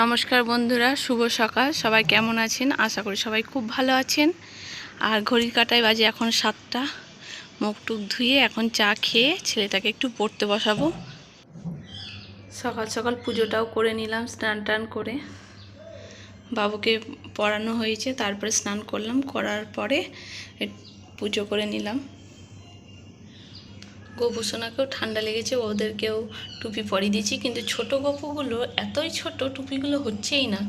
নমস্কার বন্ধুরা, শুভ সকাল। সবাই কেমন আছেন? আশা করি সবাই খুব ভালো আছেন। আর ঘড়ির কাটায় বাজে এখন সাতটা। মুখ টুক ধুয়ে এখন চা খেয়ে ছেলেটাকে একটু পড়তে বসাবো। সকাল সকাল পুজোটাও করে নিলাম, স্নান টান করে। বাবুকে পড়ানো হয়েছে, তারপরে স্নান করলাম। করার পরে পুজো করে নিলাম। গোপুসোনাকেও ঠান্ডা লেগেছে ওদেরকেও টুপি পরিয়ে দিয়েছি কিন্তু ছোট গপুগুলো এতই ছোট টুপিগুলো হচ্ছেই না।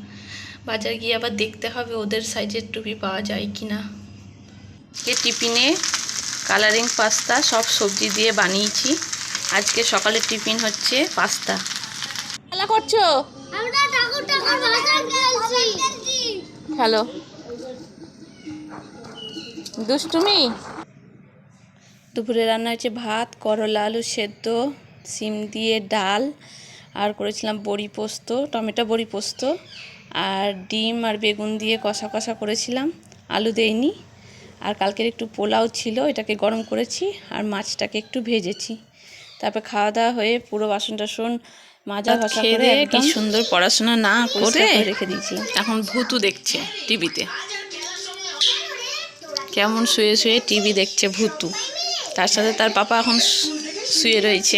বাজার গিয়ে আবার দেখতে হবে ওদের সাইজের টুপি পাওয়া যায় কি না এ টিফিনে কালারিং পাস্তা সব সবজি দিয়ে বানিয়েছি। আজকে সকালের টিফিন হচ্ছে পাস্তা। খেলা করছ? আমরা ঠাকুর ঠাকুর ভাষা খেলছি। হ্যালো দুষ্টুমি? দুপুরে রান্না হয়েছে ভাত করলা আলু সেদ্ধ সিম দিয়ে ডাল আর করেছিলাম বড়ি পোস্ত টমেটো বড়ি পোস্ত আর ডিম আর বেগুন দিয়ে কষা কষা করেছিলাম আলু দেইনি আর কালকের একটু পোলাও ছিল এটাকে গরম করেছি আর মাছটাকে একটু ভেজেছি। তারপর খাওয়া দাওয়া হয়ে পুরো বাসন টাসন মাজা ভাসা করে কি সুন্দর পড়াশোনা না করে রেখে দিয়েছিলাম এখন ভূতু দেখছে টিভিতে। কেমন শুয়ে শুয়ে টিভি দেখছে ভূতু। তার সাথে তার পাপা এখন শুয়ে রয়েছে।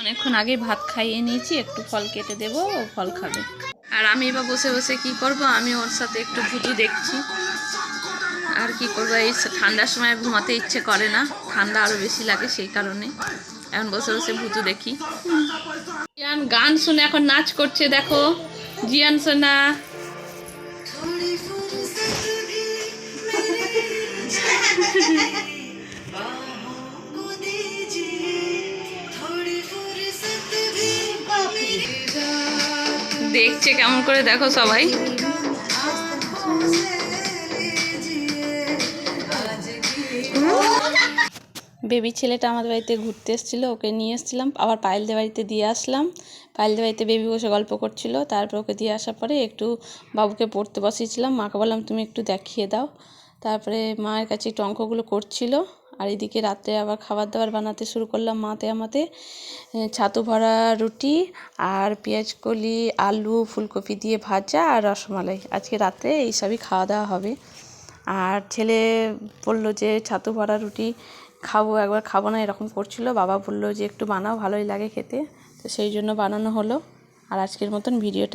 অনেকক্ষণ আগে ভাত খাইয়ে নিয়েছি, একটু ফল কেটে দেবো, ও ফল খাবে। আর আমি এবার বসে বসে কি করব? আমি ওর সাথে একটু ভুতু দেখছি। আর কি করব? এই ঠান্ডার সময় ঘুমাতে ইচ্ছে করে না। ঠান্ডা আরও বেশি লাগে সেই কারণে। এখন বসে বসে ভুতু দেখি। জিয়ান গান শুনে এখন নাচ করছে, দেখো। জিয়ান সোনা দেখছে কেমন করে দেখো সবাই। বেবি ছেলেটা আমাদের বাড়িতে ঘুরতে এসেছিল, ওকে নিয়ে এসেছিলাম। আবার পায়েলদের বাড়িতে দিয়ে আসলাম। পায়েলদের বাড়িতে বেবি বসে গল্প করছিল, তারপর ওকে দিয়ে আসার পরে একটু বাবুকে পড়তে বসিয়েছিলাম। মাকে বললাম, তুমি একটু দেখিয়ে দাও। তারপরে মায়ের কাছে একটু অঙ্কগুলো করছিল। আর এদিকে রাত্রে আবার খাবার দাবার বানাতে শুরু করলাম মাতে আমাতে ছাতু ভরা রুটি আর পেঁয়াজ কলি, আলু, ফুলকপি দিয়ে ভাজা আর রসমালাই। আজকে রাত্রে এইসবই খাওয়া দাওয়া হবে। আর ছেলে বলল যে, ছাতু ভরা রুটি খাব, একবার খাব না। এরকম করছিল। বাবা বলল যে, একটু বানাও, ভালোই লাগে খেতে। তো সেই জন্য বানানো হলো। আর আজকের মতন ভিডিওটা